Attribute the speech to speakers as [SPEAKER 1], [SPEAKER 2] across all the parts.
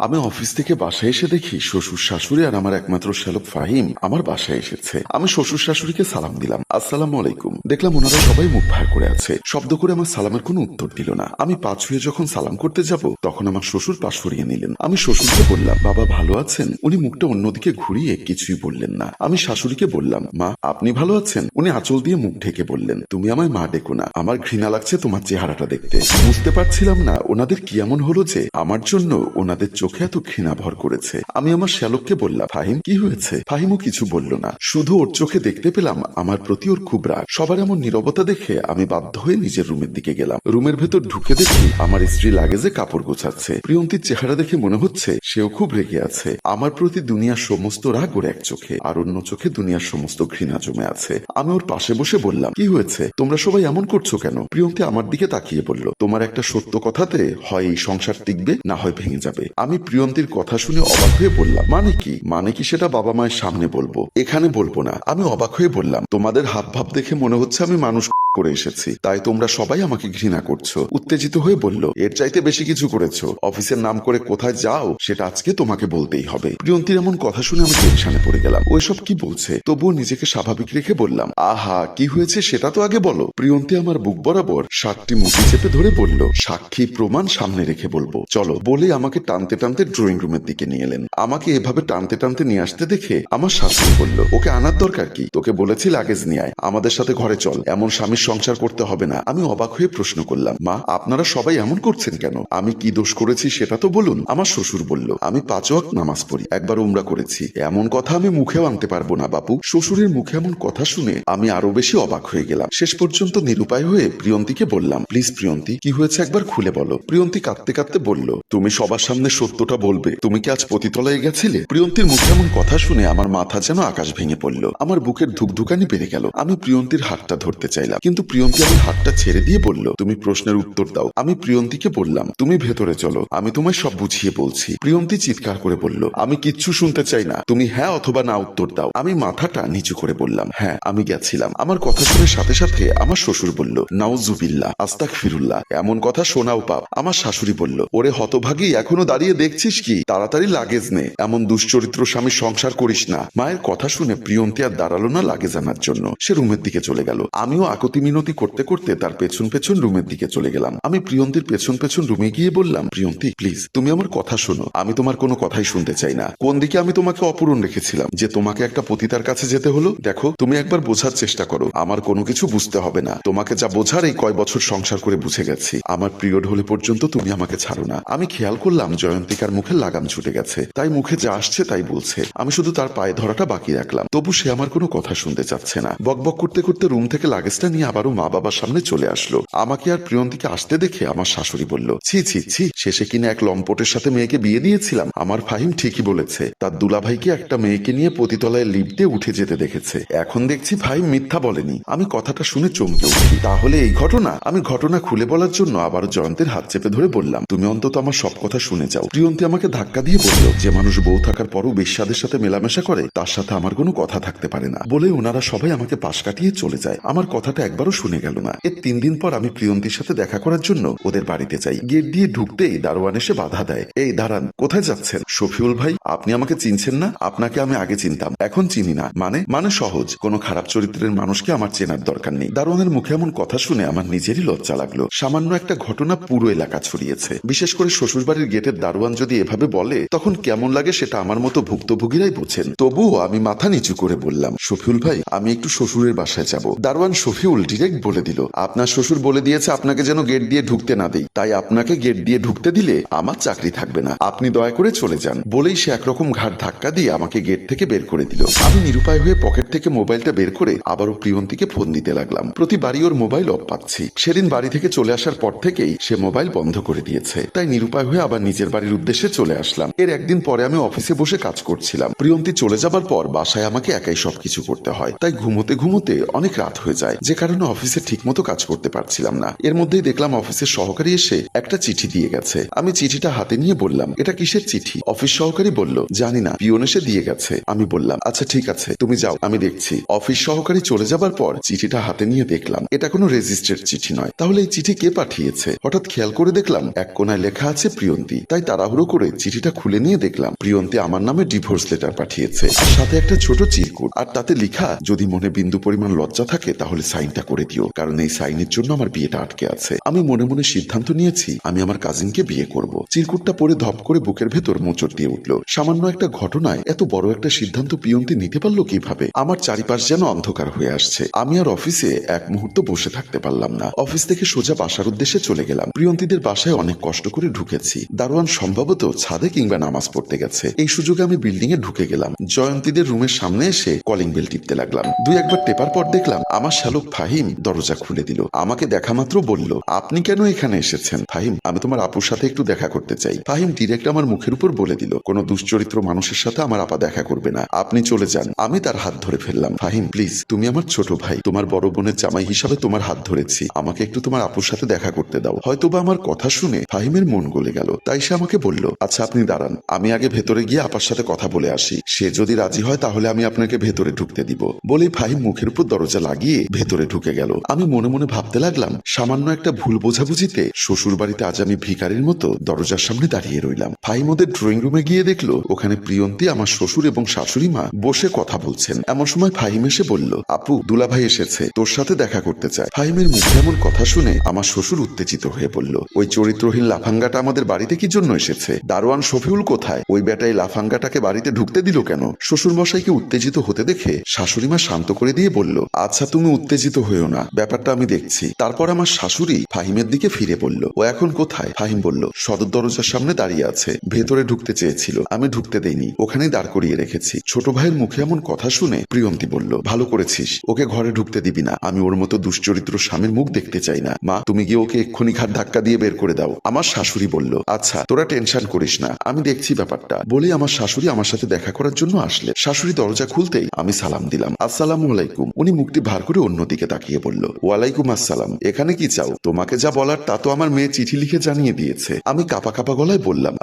[SPEAKER 1] আমি অফিস থেকে বাসায় এসে দেখি শ্বশুর শাশুড়ি আর আমার একমাত্র শ্যালক ফাহিম আমার বাসায় এসেছে। আমি শ্বশুর শাশুড়িকে সালাম দিলাম। আসসালাম আলাইকুম। দেখলাম ওনারা সবাই মুখ ভার করে আছে। শব্দ করে আমার সালামের কোনো উত্তর দিল না। আমি পা ছুঁয়ে যখন সালাম করতে যাব, তখন আমার শ্বশুর পা সরিয়ে নিলেন। আমি শ্বশুরকে বললাম, বাবা ভালো আছেন? উনি মুখটা অন্যদিকে ঘুরিয়ে কিছুই বললেন না। আমি শাশুড়িকে বললাম, মা, আপনি ভালো আছেন? উনি আঁচল দিয়ে মুখ ঢেকে বললেন, তুমি আমায় মা ডেকো না। আমার ঘৃণা লাগছে তোমার চেহারাটা দেখতে। বুঝতে পারছিলাম না, ওনাদের কি এমন হলো যে, আমার জন্য ওনাদের চোখে এত ঘৃণা ভর করেছে। আমি আমার শ্যালককে বললাম, ফাহিম, কি হয়েছে? ফাহিমও কিছু বলল না। শুধু ওর চোখে দেখতে পেলাম আমার প্রতি ওর খুব রাগ। সবার এমন নীরবতা দেখে আমি বাধ্য হয়ে নিজের রুমের দিকে গেলাম। রুমের ভেতর ঢুকে দেখি আমার স্ত্রী লাগেজে কাপড় গোছাচ্ছে। প্রিয়ন্তীর চেহারা দেখে মনে হচ্ছে সেও খুব রেগে আছে। আমার প্রতি দুনিয়ার সমস্ত রাগ ওর এক চোখে, আর অন্য চোখে দুনিয়ার সমস্ত ঘৃণা জমে আছে। আমি ওর পাশে বসে বললাম, কি হয়েছে? তোমরা সবাই এমন করছ কেন? প্রিয়ন্তী আমার দিকে তাকিয়ে বলল, তোমার একটা সত্য কথাতে হয় এই সংসার টিকবে, না হয় ভেঙে যাবে। আমি প্রিয়ন্তীর কথা শুনে অবাক হয়ে বললাম মানে কি? মানে কি সেটা বাবা মায়ের সামনে বলব? এখানে বলব না। আমি অবাক হয়ে বললাম, তোমাদের হাব ভাব দেখে মনে হচ্ছে আমি মানুষ করে এসেছি। তাই তোমরা সবাই আমাকে ঘৃণা করছ। উত্তেজিত হয়ে বলল, এর চাইতে বেশি কিছু করেছ। অফিসের নাম করে কোথায় যাও, সেটা আজকে তোমাকে বলতেই হবে। প্রিয়ন্তীর এমন কথা শুনে আমি টেনশনে পড়ে গেলাম। ওইসব কি বলছে? তবুও নিজেকে স্বাভাবিক রেখে বললাম, আহা, কি হয়েছে সেটা তো আগে বলো। প্রিয়ন্তী আমার বুক বরাবর সাতটি মুঠি চেপে ধরে বলল, সাক্ষী প্রমাণ সামনে রেখে বলব। চলো, বলে আমাকে টানতে টানতে ড্রয়িং রুমের দিকে নিয়ে এলেন। আমাকে এভাবে টানতে টানতে নিয়ে আসতে দেখে আমার শাশুড়ি বলল, ওকে আনার দরকার কি? তোকে বলেছি লাগেজ নিয়ে আয়। আমাদের সাথে ঘরে চল। এমন স্বামীর সংসার করতে হবে না। আমি অবাক হয়ে প্রশ্ন করলাম, মা, আপনারা সবাই এমন করছেন কেন? আমি কি দোষ করেছি সেটা তো বলুন। আমার শ্বশুর বলল, আমি পাঁচ ওয়াক্ত নামাজ পড়ি, একবার উমরা করেছি। এমন কথা আমি মুখেও আনতে পারব না, বাপু। শ্বশুরের মুখে এমন কথা শুনে আমি আরও বেশি অবাক হয়ে গেলাম। শেষ পর্যন্ত নিরুপায় হয়ে প্রিয়ন্তীকে বললাম, প্লিজ প্রিয়ন্তী, কি হয়েছে একবার খুলে বলো। প্রিয়ন্তী কাঁদতে কাঁদতে বলল, তুমি সবার সামনে সত্যটা বলবে। তুমি কি আজ পতিতলায় গেছিলে? প্রিয়ন্তীর মুখে এমন কথা শুনে আমার মাথা যেন আকাশ ভেঙে পড়ল। আমার বুকের ধুকধুকানি বেড়ে গেল। আমি প্রিয়ন্তীর হাতটা ধরতে চাইলাম কিন্তু প্রিয়ন্তী আমার হাতটা ছেড়ে দিয়ে বলল, তুমি প্রশ্নের উত্তর দাও। আমি প্রিয়ন্তীকে বললাম, তুমি ভেতরে চলো, আমি তোমায় সব বুঝিয়ে বলছি। প্রিয়ন্তী চিৎকার করে বলল, আমি কিচ্ছু শুনতে চাই না, তুমি হ্যাঁ অথবা না উত্তর দাও। আমি মাথাটা নিচু করে বললাম হ্যাঁ আমি গেছিলাম। আমার কথা শুনে সাথে সাথে আমার শ্বশুর বলল, নাউজুবিল্লাহ আস্তাক ফিরুল্লাহ এমন কথা শোনাও পাপ। আমার শাশুড়ি বলল, ওরে হতভাগী, এখনও দাঁড়িয়ে দেখছিস কি? তাড়াতাড়ি লাগেজ নে, এমন দুশ্চরিত্র স্বামী সংসার করিস না। মায়ের কথা শুনে প্রিয়ন্তী আর দাঁড়াল না লাগেজ আনার জন্য, সে রুমের দিকে চলে গেল। আমিও আকতি মিনতি করতে করতে তার পেছন পেছন রুমের দিকে চলে গেলাম। আমি প্রিয়ন্তীর পেছন পেছন রুমে গিয়ে বললাম, প্রিয়ন্তী প্লিজ তুমি আমার কথা শোনো। আমি তোমার কোনো কথাই শুনতে চাই না। কোন দিকে আমি তোমাকে অপূরণ রেখেছিলাম? যে তোমাকে একটা পতিতার কাছে যেতে হলো? দেখো, তুমি একবার বোঝার চেষ্টা করো। আমার কোনো কিছু বুঝতে হবে না। তোমাকে যা বোঝার এই কয় বছর সংসার করে বুঝে গেছি। আমার পিরিয়ড হলে পর্যন্ত তুমি আমাকে ছাড়ো না। আমি খেয়াল করলাম, জয়ন্তিকার মুখে লাগাম ছুটে গেছে। তাই মুখে যা আসছে তাই বলছে। আমি শুধু তার পায়ে ধরাটা বাকি রাখলাম। তবু সে আমার কোনো কথা শুনতে চাচ্ছে না। বকবক করতে করতে রুম থেকে লাগেজটা নিয়ে আবারও মা বাবার সামনে চলে আসলো। আমাকে আর প্রিয়ন্তীকে আসতে দেখে আমার শাশুড়ি বলল, ছি ছি ছি, শেষে কিনা এক লম্পটের সাথে মেয়েকে বিয়ে দিয়েছিলাম? আমার ফাহিম ঠিকই বলেছে, তার দুলাভাইকে একটা মেয়েকে নিয়ে পতিতলায় লিফটে উঠে যেতে দেখেছে। এখন দেখছি ফাহিম মিথ্যা বলেনি। আমি কথাটা শুনে চমকে উঠি। তাহলে এই ঘটনা? আমি ঘটনা খুলে বলার জন্য আবার জয়ন্তের হাত চেপে ধরে বললাম, তুমি অন্তত আমার সব কথা শুনে যাও। প্রিয়ন্তী আমাকে ধাক্কা দিয়ে বলল, যে মানুষ বউ থাকার পরও বেশ্যাদের সাথে মেলামেশা করে, তার সাথে আমার কোনো কথা থাকতে পারে না। বলে ওনারা সবাই আমাকে পাশ কাটিয়ে চলে যায়। আমার কথাটা একবারও শুনে গেল না। এর তিন দিন পর আমি প্রিয়ন্তীর সাথে দেখা করার জন্য ওদের বাড়িতে যাই। গেট দিয়ে ঢুকতেই দারোয়ান এসে বাধা দেয়। এই, দাঁড়ান, কোথায় যাচ্ছেন? শফিউল ভাই, আপনি আমাকে চিনছেন না? আপনাকে আমি আগে চিনতাম। এখন চিনি না। মানে? মানে সহজ। কোনো খারাপ চরিত্রের মানুষকে আমার চেনার দরকার নেই। দারোয়ানের মুখে এমন কথা শুনে আমার নিজেরই লজ্জা লাগল। সামান্য একটা ঘটনা পুরো এলাকা ছড়িয়েছে। বিশেষ করে শ্বশুরবাড়ির গেটের দারোয়ান যদি এভাবে বলে, তখন কেমন লাগে সেটা আমার মতো ভুক্তভোগীরাই বোঝেন। তবুও আমি মাথা নিচু করে বললাম, শফিউল ভাই, আমি একটু শ্বশুরের বাসায় যাব। দারোয়ান শফিউল ডিরেক্ট বলে দিল। আপনার শ্বশুর বলে দিয়েছে আপনাকে যেন গেট দিয়ে ঢুকতে না দেই। তাই আপনাকে গেট দিয়ে ঢুকতে দিলে আমার চাকরি থাকবে না। আপনি দয়া করে চলে যান। বলেই সে একরকম ঘাট ধাক্কা দিয়ে আমাকে গেট থেকে বের করে দিল। আমি নিরুপায় হয়ে পকেট থেকে মোবাইলটা বের করে আবারও প্রিয়ন্তীকে ফোন দিতে লাগলাম। প্রতিবারই ওর মোবাইল অফ পাচ্ছি। সেদিন বাড়ি থেকে চলে আসার পর থেকেই সে মোবাইল বন্ধ করে দিয়েছে। তাই নিরুপায় হয়ে আবার নিজের বাড়ির উদ্দেশ্যে চলে আসলাম। এর একদিন পরে আমি অফিসে বসে কাজ করছিলাম। প্রিয়ন্তী চলে যাবার পর বাসায় আমাকে একাই সবকিছু করতে হয়। তাই ঘুমোতে ঘুমোতে অনেক রাত হয়ে যায়। যে কারণে যেন অফিসে ঠিকমতো কাজ করতে পারছিলাম না। এর মধ্যেই দেখলাম অফিসের সহকারী এসে একটা চিঠি দিয়ে গেছে। আমি চিঠিটা হাতে নিয়ে বললাম, এটা কিসের চিঠি? অফিস সহকারী বলল, জানি না, পিওন এসে দিয়ে গেছে। আমি বললাম আচ্ছা ঠিক আছে, তুমি যাও, আমি দেখছি। অফিস সহকারী চলে যাবার পর চিঠিটা হাতে নিয়ে দেখলাম, এটা কোনো রেজিস্টার্ড চিঠি নয়। তাহলে এই চিঠি কে পাঠিয়েছে? হঠাৎ খেয়াল করে দেখলাম, এক কোনায় লেখা আছে প্রিয়ন্তী। তাই তাড়াহুড়ো করে চিঠিটা খুলে নিয়ে দেখলাম, প্রিয়ন্তী আমার নামে ডিভোর্স লেটার পাঠিয়েছে। সাথে একটা ছোট চিরকুট, আর তাতে লেখা, যদি মনে বিন্দু পরিমাণ লজ্জা থাকে, তাহলে সাইনটা করে দিও, কারণ এই সাইনের জন্য আমার বিয়েটা আটকে আছে। আমি মনে মনে সিদ্ধান্ত নিয়েছি, আমি আমার কাজিনকে বিয়ে করব। চিরকুটটা পরে ধপ করে বুকের ভেতর মোচড় দিয়ে উঠল। সামান্য একটা ঘটনায় এত বড় একটা সিদ্ধান্ত প্রিয়ন্তী নিতে পারল কীভাবে? আমার চারিপাশ যেন অন্ধকার হয়ে আসছে। আমি আর অফিসে এক মুহূর্ত বসে থাকতে পারলাম না। অফিস থেকে সোজা বাসার উদ্দেশ্যে চলে গেলাম। প্রিয়ন্তীদের বাসায় অনেক কষ্ট করে ঢুকেছি। দারোয়ান সম্ভবত ছাদে কিংবা নামাজ পড়তে গেছে। এই সুযোগে আমি বিল্ডিং এ ঢুকে গেলাম। জয়ন্তীদের রুমের সামনে এসে কলিং বেল টিপতে লাগলাম। দুই একবার টেপার পর দেখলাম, আমার শালক ফাহিম দরজা খুলে দিল। আমাকে দেখা মাত্র বলল, আপনি কেন এখানে এসেছেন? ফাহিম, আমি তোমার আপুর সাথে একটু দেখা করতে চাই। ফাহিম ডিরেক্ট আমার মুখের উপর বলে দিল, কোনো দুশ্চরিত্র মানুষের সাথে আমার আপা দেখা করবে না। আপনি চলে যান, আমি তার হাত ধরে ফেললাম। ফাহিম প্লিজ তুমি আমার ছোট ভাই। তোমার বড় বোনের জামাই হিসাবে তোমার হাত ধরেছি। আমাকে একটু তোমার আপুর সাথে দেখা করতে দাও। হয়তোবা আমার কথা শুনে ফাহিমের মন গলে গেল। তাই সে আমাকে বলল আচ্ছা আপনি দাঁড়ান, আমি আগে ভেতরে গিয়ে আপার সাথে কথা বলে আসি। সে যদি রাজি হয়, তাহলে আমি আপনাকে ভেতরে ঢুকতে দিব। বলে ফাহিম মুখের উপর দরজা লাগিয়ে ভেতরে ঢুকে গেল। আমি মনে মনে ভাবতে লাগলাম, সামান্য একটা ভুল বোঝাবুঝিতে শ্বশুর বাড়িতে আজ আমি ভিখারির মতো দরজার সামনে দাঁড়িয়ে রইলাম। ফাহিম ওদের ড্রয়িং রুমে গিয়ে দেখল, ওখানে প্রিয়ন্তী, আমার শ্বশুর এবং শাশুড়ি মা বসে কথা বলছেন। এমন সময় ফাহিম এসে বলল, আপু, দুলাভাই এসেছে, তোর সাথে দেখা করতে চায় ফাহিমের মুখে এমন কথা শুনে আমার শ্বশুর উত্তেজিত হয়ে পড়ল ওই চরিত্রহীন লাফাঙ্গাটা আমাদের বাড়িতে কি জন্য এসেছে? দারোয়ান শফিউল কোথায়? ওই বেটাই লাফাঙ্গাটাকে বাড়িতে ঢুকতে দিল কেন? শ্বশুর মশাইকে উত্তেজিত হতে দেখে শাশুড়ি মা শান্ত করে দিয়ে বলল আচ্ছা তুমি উত্তেজিত হয়েও না। ব্যাপারটা আমি দেখছি। তারপর আমার শাশুড়ি ফাহিমের দিকে ফিরে বলল ও এখন কোথায়? ফাহিম বলল, সদর দরজার সামনে দাঁড়িয়ে আছে। ভেতরে ঢুকতে চেয়েছিল। আমি ঢুকতে দেইনি। ওখানেই দাঁড় করিয়ে রেখেছি। ছোট ভাইয়ের মুখে এমন কথা শুনে প্রিয়ন্তী বলল, ভালো করেছিস। ওকে ঘরে ঢুকতে দিবি না। আমি ওর মতো দুশ্চরিত্র স্বামীর মুখ দেখতে চাই না। মা, তুমি গিয়ে ওকে এক্ষুনি ঘাট ধাক্কা দিয়ে বের করে দাও। আমার শাশুড়ি বলল আচ্ছা তোরা টেনশন করিস না। আমি দেখছি ব্যাপারটা। বলে আমার শাশুড়ি আমার সাথে দেখা করার জন্য আসলে শাশুড়ি দরজা খুলতেই আমি সালাম দিলাম। আসসালামু আলাইকুম। উনি মুখটি ভার করে অন্যদিকে তাকিয়ে বলল ওয়ালাইকুম আসসালাম। এখানে কি চাও? তোমাকে যা বলার তা তো আমার মেয়ে চিঠি লিখে জানিয়ে দিয়েছে। আমি কাপা কাপা গলায় বললাম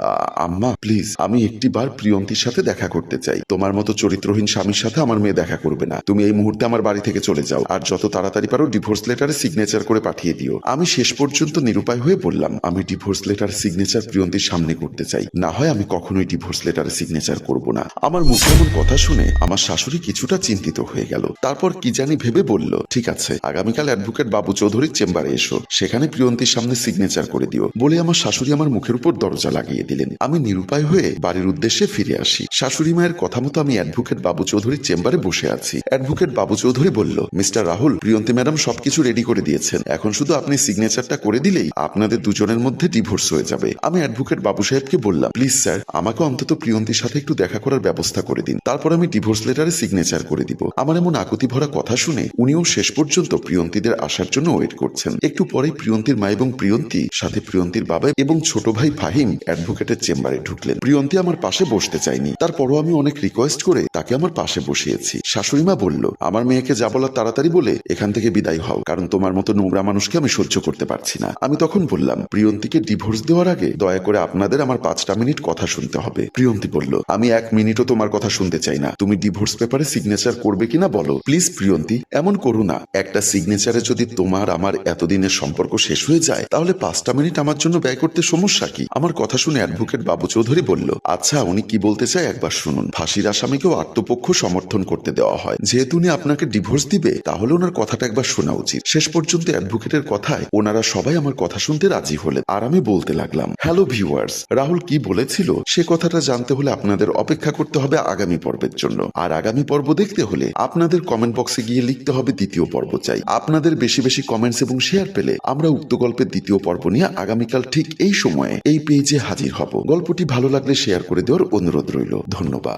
[SPEAKER 1] আম্মা, প্লিজ, আমি একটি বার প্রিয়ন্তীর সাথে দেখা করতে চাই। তোমার মতো চরিত্রহীন স্বামীর সাথে আমার মেয়ে দেখা করবে না। তুমি এই মুহূর্তে আমার বাড়ি থেকে চলে যাও আর যত তাড়াতাড়ি পারো ডিভোর্স লেটারে সিগনেচার করে পাঠিয়ে দিও। আমি শেষ পর্যন্ত নিরুপায় হয়ে বললাম, আমি ডিভোর্স লেটার সিগনেচার প্রিয়ন্তীর সামনে করতে চাই। না হয় আমি কখনোই ডিভোর্স লেটারে সিগনেচার করব না। আমার মুখে কথা শুনে আমার শাশুড়ি কিছুটা চিন্তিত হয়ে গেল। তারপর কি জানি ভেবে বলল, ঠিক আছে আগামীকাল অ্যাডভোকেট বাবু চৌধুরীর চেম্বারে এসো। সেখানে প্রিয়ন্তীর সামনে সিগনেচার করে দিও। বলে আমার শাশুড়ি আমার মুখের উপর দরজা লাগিয়ে দিলেন। আমি নিরুপায় হয়ে বাড়ির উদ্দেশ্যে ফিরে আসি। শাশুড়ি মায়ের কথা মতো আমি অ্যাডভোকেট বাবু চৌধুরীর চেম্বারে বসে আছি। অ্যাডভোকেট বাবু চৌধুরী বলল, মিস্টার রাহুল, প্রিয়ন্তী ম্যাডাম সবকিছু রেডি করে দিয়েছেন। এখন শুধু আপনি সিগনেচারটা করে দিলেই আপনাদের দুজনের মধ্যে ডিভোর্স হয়ে যাবে। আমি অ্যাডভোকেট বাবু সাহেবকে বললাম, প্লিজ স্যার, আমাকে অন্তত প্রিয়ন্তীর সাথে একটু দেখা করার ব্যবস্থা করে দিন। তারপর আমি ডিভোর্স লেটারে সিগনেচার করে দিব। আমার এমন আকুতি ভরা কথা শুনে উনিও শেষ পর্যন্ত প্রিয়ন্তীদের আসার জন্য ওয়েট করছেন। একটু পরেই প্রিয়ন্তীর মা এবং প্রিয়ন্তী, সাথে প্রিয়ন্তীর বাবা এবং ছোট ভাই ফাহিম অ্যাডভোকেটের চেম্বারে ঢুকলেন। প্রিয়ন্তী আমার পাশে বসতে চাইনি তারপরও আমি অনেক রিকোয়েস্ট করে তাকে আমার পাশে বসিয়েছি। শাশুড়ি মা বলল, আমার মেয়েকে যা বলার তাড়াতাড়ি বলে এখান থেকে বিদায় হও, কারণ তোমার মতো নোংরা মানুষকে আমি সহ্য করতে পারছি না। আমি তখন বললাম, প্রিয়ন্তীকে ডিভোর্স দেওয়ার আগে দয়া করে আপনাদের আমার পাঁচটা মিনিট কথা শুনতে হবে। প্রিয়ন্তী বলল, আমি এক মিনিটও তোমার কথা শুনতে চাই না। তুমি ডিভোর্স পেপারে সিগনেচার করবে কিনা বলো। প্লিজ প্রিয়ন্তী, এমন করো না। একটা সিগনেচারে যদি তোমার, আমার এতদিনের সম্পর্ক শেষ হয়ে যায়, তাহলে পাঁচটা মিনিট আমার জন্য ব্যয় করতে সমস্যা কি? আমার কথা শুনে অ্যাডভোকেট বাবু চৌধুরী বলল আচ্ছা উনি কি বলতে চায় একবার শুনুন। ফাঁসির আসামিকেও আত্মপক্ষ সমর্থন করতে দেওয়া হয়। যেহেতু উনি আপনাকে ডিভোর্স দিবে, তাহলে ওনার কথাটা একবার শোনা উচিত। শেষ পর্যন্ত অ্যাডভোকেটের কথায় ওনারা সবাই আমার কথা শুনতে রাজি হলেন। আর আমি বলতে লাগলাম হ্যালো ভিউয়ার্স রাহুল কি বলেছিল? সে কথাটা জানতে হলে আপনাদের অপেক্ষা করতে হবে আগামী পর্বের জন্য। আর আগামী পর্ব দেখতে হলে আপনাদের কমেন্ট বক্সে গিয়ে লিখতে হবে দ্বিতীয় পর্ব চাই। আপনাদের বেশি বেশি কমেন্টস এবং শেয়ার পেলে আমরা উক্ত গল্পের দ্বিতীয় পর্ব নিয়ে আগামীকাল ঠিক এই সময়ে এই পেজে হাজির হব। গল্পটি ভালো লাগলে শেয়ার করে দেওয়ার অনুরোধ রইল। ধন্যবাদ।